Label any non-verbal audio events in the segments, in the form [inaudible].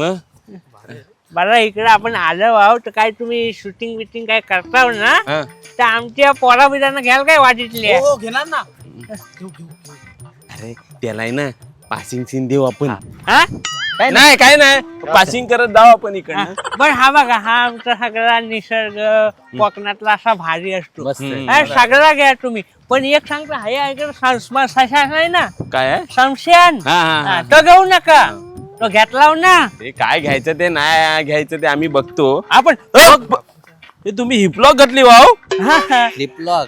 मग? बरं इकडे आपण आलो आहोत. तर काय तुम्ही शूटिंग बिटिंग काय करता ना हा. तर आमच्या पोरा बिरांना घ्याल काय वाटीतले हो घेणार ना. अरे त्याला आहे ना पासिंग सीन देऊ आपण. हा? नाही काय नाही. पासिंग करत जाऊ आपण इकडनं. बर हा बघा हा आमचा सगळा निसर्ग कोकणातला असा भारी असतो. मस्त आहे. हा, सगळा घ्या तुम्ही. पण एक सांगता हाय ऐकलं संस्मा आहे ना. काय आहे? संशयान. हा, हा, हा. हा, तो घेऊ नका. तो घेतला ना. ते काय घ्यायचं ते नाही घ्यायचं ते आम्ही बघतो. आपण अ, ब- ते तुम्ही हिपलॉक घातली वाव हा, हा. फ्लिपलॉग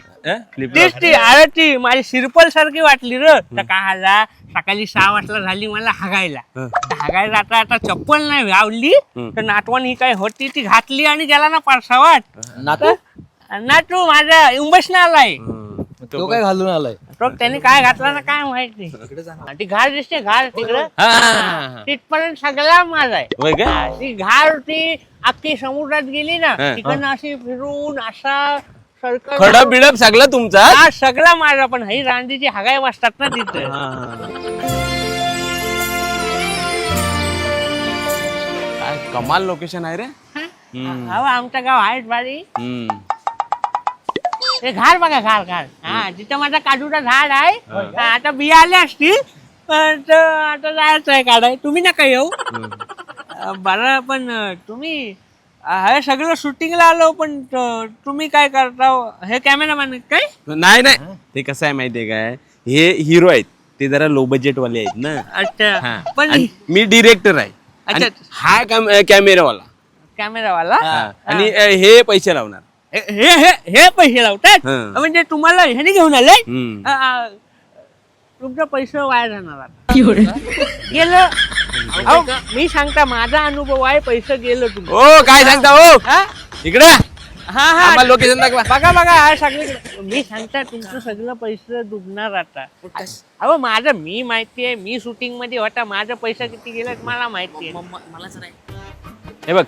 तीच ती अरे ती माझी शिरपल सारखी वाटली र. तर काय झाला? सकाळी सहा वाजता झाली मला हागायला. हं. तर हागायला आता आता चप्पल नाही आवडली हं. तर नातवण ही काय होती ती घातली आणि गेला ना पारसावात नातू? नातू माझा इंबसना आलाय. तो काय घालून आलाय? तो त्याने काय घातला ना काय माहिती? ती घार दिसते घार तिकडं. हा. तिथपर्यंत सगळा माझा आहे. होय हा, ती घार ती अख्खी समुद्रात गेली ना हं. तिकडनं अशी फिरून असा सर्कल खडप बिडप सगळं तुमचा? हा सगळा माझा पण ही रांदीची हगाय वाजतात ना तिथं. काय कमाल लोकेशन आहे रे. हम्म. हा आमचं गाव आहेच भारी हम्म. ते घाल बघा घाल घाल. हा तिथं माझा काजूचा झाड आहे हा, आता बिया आल्या असतील पण तो आता जायचं आहे काढाय तुम्ही नका येऊ. अं, बरं पण अं, तुम्ही अं, हे सगळं शूटिंगला आलो पण त- तुम्ही काय करता? हे कॅमेरामॅन काय? नाही नाही. ते कसं आहे माहितीये काय? हे हिरो आहेत. ते जरा लो बजेट वाले आहेत ना. हा. अच्छा पण आणि मी डिरेक्टर आहे. आणि अच्छा. हा. कॅमेरावाला कॅमेरावाला आणि अ, हे पैसे लावणार. हे हे हे पैसे लावतात? हं. म्हणजे तुम्हाला ह्याने घेऊन आले? हम्म. तुमचा पैसे वाया जाणार आता. गेलं. अहो, मी सांगता माझा अनुभव आहे पैसे गेलं तुम्ही ओ काय सांगता हो? हा? इकडे. हा हा. लोकेशन दाखवा. बघा बघा हा सगळीकडे. मी सांगता तुमचं सगळं पैसे डुबणार आता. अहो माझं मी माहिती आहे मी शूटिंगमध्ये होता. माझं पैसे किती गेलं मला माहिती आहे. हे बघ.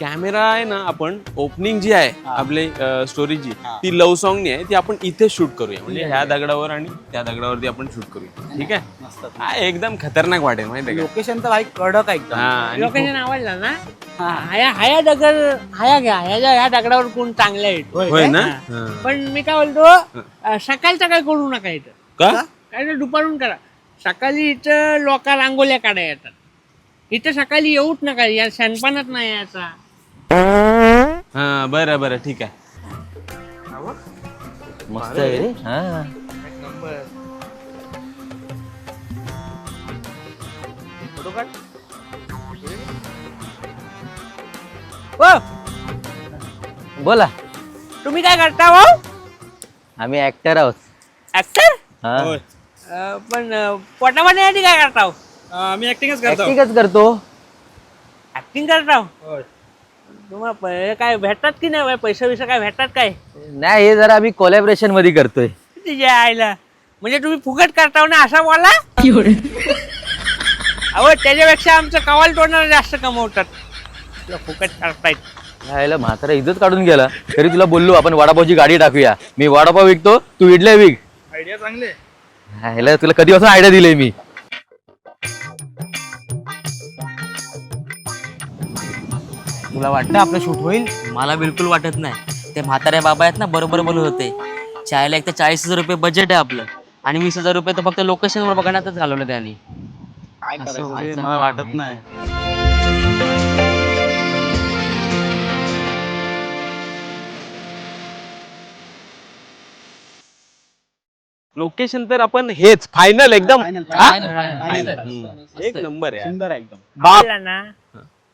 कॅमेरा आहे ना आपण ओपनिंग जी आहे आपली स्टोरीची ती लव्ह सॉंग आहे ती आपण इथे शूट करूया. म्हणजे ह्या दगडावर आणि त्या दगडावरती आपण शूट करूया. ठीक आहे? हा एकदम खतरनाक वाटेल माहितीये का? लोकेशन तर भाई कडक आहे एकदम. आणि लोकेशन आवडलं ना? हाया हाया दगड हाया घ्या ह्याच्या ह्या दगडावर कोण चांगले होय ना? हा. पण मी काय बोलतो अं, सकाळचं काय करू नका इथं. का? काय तर दुपारून करा. सकाळी इथं लोक रांगोल्या काढाय येतात. इथं सकाळी येऊच नका या शनपानात नाही याचा हा बरं बरं ठीक आहे. मस्त आहे रे. हा. बोला. तुम्ही काय करता हो? आम्ही ऍक्टर आहोत. ऍक्टर हा. पण अं, पोटामध्ये आधी काय करता हो? आम्ही ऍक्टिंगच ऍक्टिंगच करतो. ऍक्टिंग करता. हो? तुम्हाला पै- काय भेटतात की नाही पैसे बिसे काय भेटतात काय? नाही हे जरा आम्ही कोलॅबरेशनमध्ये करतोय. तिच्या आईला. म्हणजे तुम्ही फुकट करता ना असा बोला अहो त्याच्यापेक्षा आमचं कवाल तोडणार जास्त कमवतात. तुला फुकट करतायत. यायला म्हातारा इथंच काढून गेला तरी तुला बोललो आपण वडापावची गाडी टाकूया. मी वडापाव विकतो तू इडल्या विक. आयडिया चांगले ह्याला तुला कधीपासून आयडिया दिली मी? तुला वाटतं आपलं शूट होईल? मला बिलकुल वाटत नाही. ते म्हाताऱ्या बाबा आहेत ना बरोबर बोलत होते. चायला एक तर चाळीस हजार रुपये बजेट आहे आपलं. आणि वीस हजार रुपये तर फक्त लोकेशनवर बघण्यातच घालवलं त्यांनी. असं व्हायचं. मला वाटत नाही. लोकेशन तर आपण हेच फायनल एकदम. हा? सुंदर एक नंबर आहे. आहे एकदम. आवडला ना.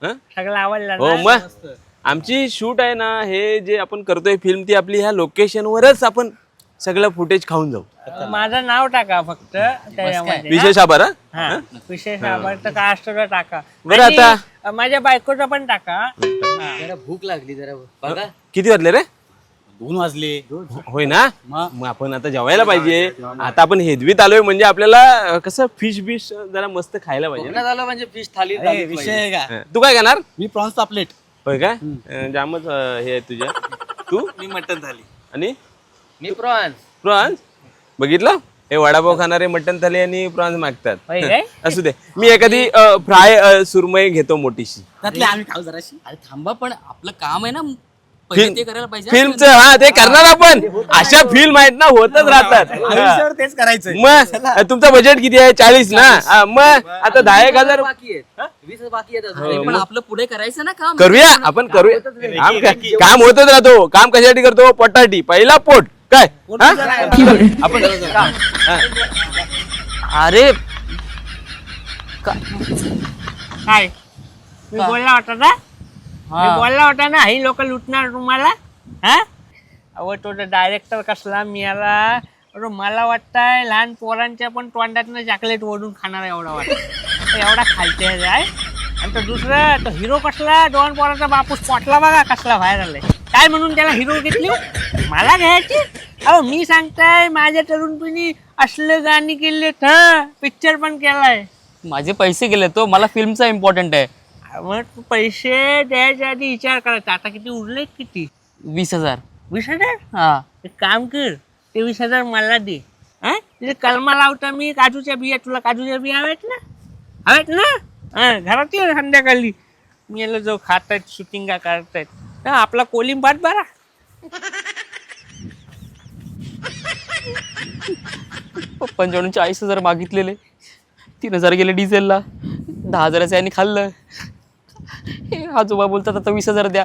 हं? सगळं आवडला हो ना मग? आमची शूट आहे ना हे जे आपण करतोय फिल्म ती आपली ह्या लोकेशनवरच आपण सगळं फुटेज खाऊन जाऊ. माझं नाव टाका फक्त त्याच्यामध्ये. विशेष आभार हा? हा, विशेष आवडतं काय असतं ते टाका. बरं आणि, आता- अं, माझ्या बायकोचं पण टाका. जरा भूक लागली जरा. बघा. किती वाजले रे? दोन वाजले. होय ना मग? मग आपण आता जेवायला पाहिजे. आता आपण हेदवीत आलोय म्हणजे आपल्याला अं, कसं फिश बिश जरा मस्त खायला पाहिजे ना. झालं म्हणजे फिश थाली अरे, विषय आहे का. तू काय घेणार मी प्रॉन्स पापलेट होय अं, जामच अं, हे आहे तुझ्या. [laughs] तू? मी मटन झाली आणि? मी प्रॉन्स. प्रॉन्स? बघितलं? हे वडापाव खाणारे मटन थाली आणि प्रॉन्स मागतात. होय काय? [laughs] असू दे. मी एखादी फ्राय सुरमई घेतो मोठीशी. त्यातले आम्ही खाऊ जराशी. अरे थांबा पण आपलं काम आहे ना पहिले ते करायला पाहिजे. ना. फिल्मचं हा ते करणार आपण. अशा फिल्म आहेत ना होतच राहतात. आयुष्यावर तेच करायचंय. मग तुमचं बजेट किती आहे? चाळीस ना? हा, मग आता दहा एक हजार बाकी आहेत. वीस बाकी आहेत अजून. पण आपलं पुढे करायचं ना काम. करूया आपण करूया. काम काय- काम होतच राहतो. काम कशासाठी करतो? पोटाटी पहिला पोट. काय? हा? आपण हा. अरे. काय? मी बोलला होता ना? मी बोलला होता ना ही लोक लुटणार तुम्हाला. हा? अहो तो डायरेक्टर कसला मिळाला अरे मला वाटतंय लहान पोरांच्या पण तोंडातनं चॉकलेट ओढून खाणार एवढा वाटत एवढा खालते आहे आणि तो दुसरा तो हिरो कसला? दोन पोराचा बापूस पोटला बघा कसला बाहेर आलाय काय म्हणून त्याला हिरो घेतली? मला घ्यायची? अहो मी सांगताय माझ्या तरुणपणी असले गाणी केलेत हा? पिक्चर पण केलाय. माझे पैसे गेले तो मला फिल्मचा इम्पॉर्टंट आहे. मग पैसे द्यायच्या आधी विचार करायचा. आता किती उरले किती? वीस हजार. वीस हजार? हा. एक काम कर ते वीस हजार मला दे. हा? तिथे कलमा लावता मी काजूच्या बिया तुला काजूच्या बिया हव्यात ना? हव्यात ना? हा घरात ये संध्याकाळी. मी याला जो खात आहेत शूटिंगा करतायत. हा आपला कोलिंब भात बरा. पप्पांच्याकडून चाळीस हजार मागितलेले. तीन हजार गेले डिझेलला दहा हजाराचं यांनी खाल्लं. हे आजोबा बोलतात आता वीस हजार द्या.